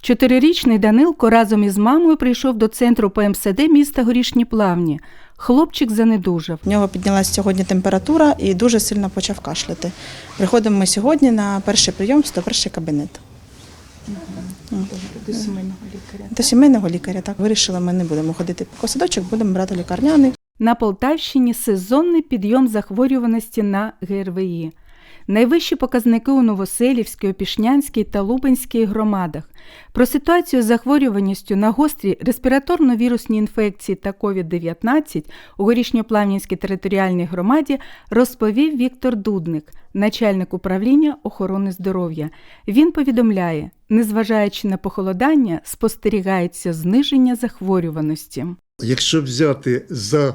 Чотирирічний Данилко разом із мамою прийшов до центру ПМСД міста Горішні Плавні. Хлопчик занедужав. В нього піднялася сьогодні температура і дуже сильно почав кашляти. Приходимо ми сьогодні на перший прийом, 101 кабінет. До сімейного лікаря. До сімейного лікаря так вирішили, ми не будемо ходити по садочок, будемо брати лікарняний. На Полтавщині сезонний підйом захворюваності на ГРВІ. Найвищі показники у Новоселівській, Опішнянській та Лубенській громадах. Про ситуацію з захворюваністю на гострі респіраторно-вірусні інфекції та COVID-19 у Горішньоплавнівській територіальній громаді розповів Віктор Дудник, начальник управління охорони здоров'я. Він повідомляє, незважаючи на похолодання, спостерігається зниження захворюваності. Якщо взяти за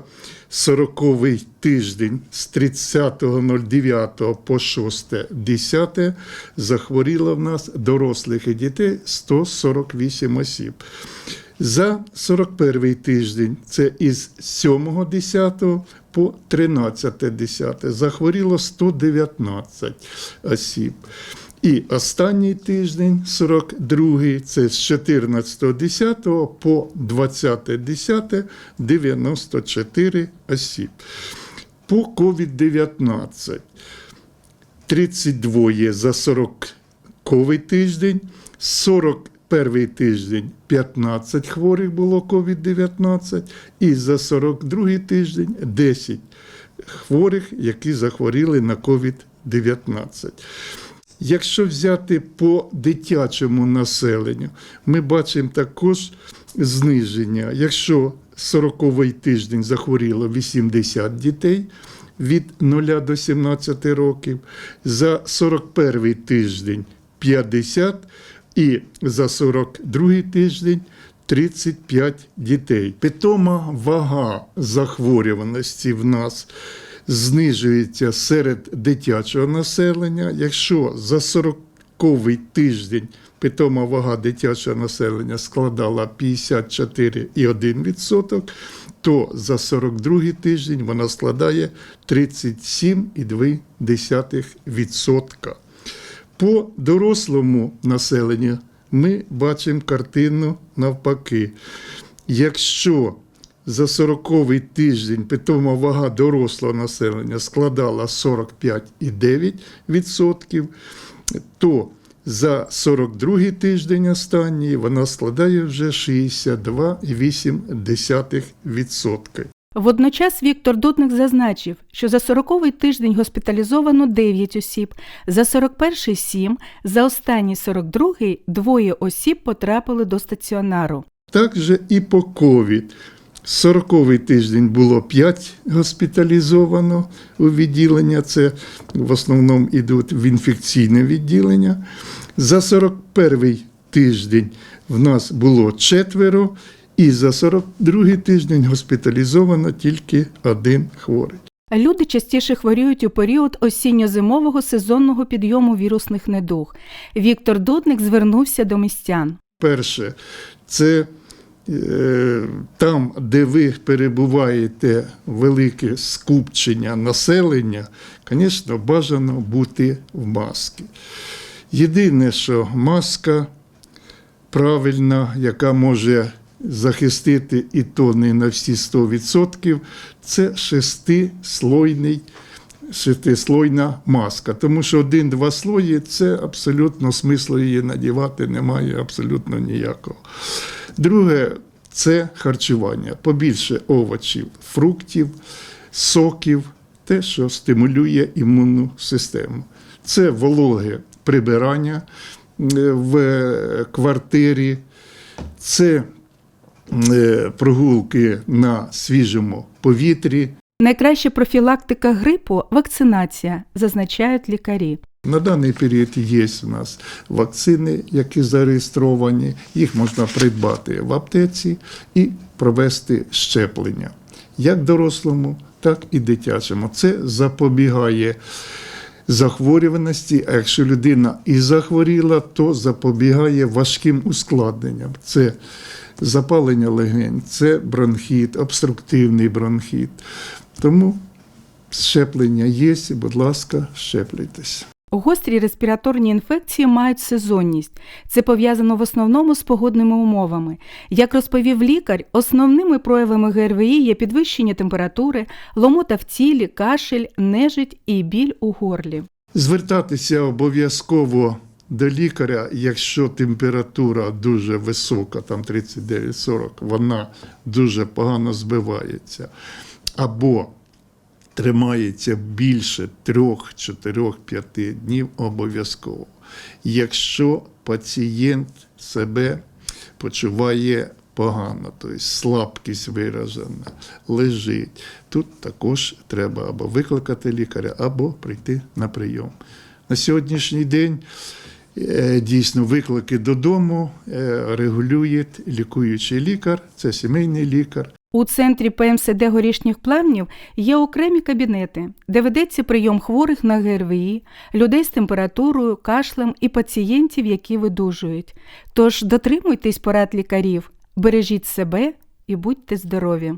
40-й тиждень з 30.09 по 6.10 захворіло в нас дорослих і дітей 148 осіб. За 41 тиждень, це із 7.10 по 13.10, захворіло 119 осіб. І останній тиждень, 42-й, це з 14.10 по 20.10, 94 осіб. По COVID-19 32 за 40 тиждень, 41 тиждень 15 хворих було COVID-19 і за 42 тиждень 10 хворих, які захворіли на COVID-19. Якщо взяти по дитячому населенню, ми бачимо також зниження. Якщо 40-й тиждень захворіло 80 дітей від 0 до 17 років, за 41 тиждень 50 і за 42 тиждень 35 дітей. Питома вага захворюваності в нас знижується серед дитячого населення. Якщо за 40-й тиждень питома вага дитячого населення складала 54,1%, то за 42 тиждень вона складає 37,2%. По дорослому населенню ми бачимо картину навпаки. Якщо за 40-й тиждень питома вага дорослого населення складала 45,9%, то за 42-й тиждень останній вона складає вже 62,8%. Водночас Віктор Дудник зазначив, що за 40-й тиждень госпіталізовано 9 осіб, за 41-й – 7, за останній 42-й – двоє осіб потрапили до стаціонару. Так же і по ковід. 40-й тиждень було 5 госпіталізовано у відділення. Це в основному йдуть в інфекційне відділення. За 41-й тиждень в нас було четверо, і за 42-й тиждень госпіталізовано тільки один хворий. Люди частіше хворіють у період осінньо-зимового сезонного підйому вірусних недуг. Віктор Дудник звернувся до містян. Перше, це там, де ви перебуваєте велике скупчення населення, звісно, бажано бути в масці. Єдине, що маска правильна, яка може захистити і то не на всі 100%, це шестислойний. Шестислойна маска, тому що один-два слої це абсолютно смислу її надівати немає абсолютно ніякого. Друге, це харчування. Побільше овочів, фруктів, соків, те, що стимулює імунну систему. Це вологе прибирання е, в квартирі, це е, прогулки на свіжому повітрі. Найкраща профілактика грипу вакцинація, зазначають лікарі. На даний період є у нас вакцини, які зареєстровані, їх можна придбати в аптеці і провести щеплення як дорослому, так і дитячому. Це запобігає захворюваності, а якщо людина і захворіла, то запобігає важким ускладненням. Це запалення легень, це бронхіт, обструктивний бронхіт. Тому щеплення є, і, будь ласка, щеплюйтесь. Гострі респіраторні інфекції мають сезонність. Це пов'язано в основному з погодними умовами. Як розповів лікар, основними проявами ГРВІ є підвищення температури, ломота в тілі, кашель, нежить і біль у горлі. Звертатися обов'язково до лікаря, якщо температура дуже висока, там 39-40, вона дуже погано збивається. Або тримається більше 3, 4, 5 днів обов'язково. Якщо пацієнт себе почуває погано, тобто слабкість виражена, лежить, тут також треба або викликати лікаря, або прийти на прийом. На сьогоднішній день е, дійсно виклики додому е, регулює лікуючий лікар, це сімейний лікар. У центрі ПМСД горішніх плавнів є окремі кабінети, де ведеться прийом хворих на ГРВІ, людей з температурою, кашлем і пацієнтів, які видужують. Тож дотримуйтесь порад лікарів, бережіть себе і будьте здорові!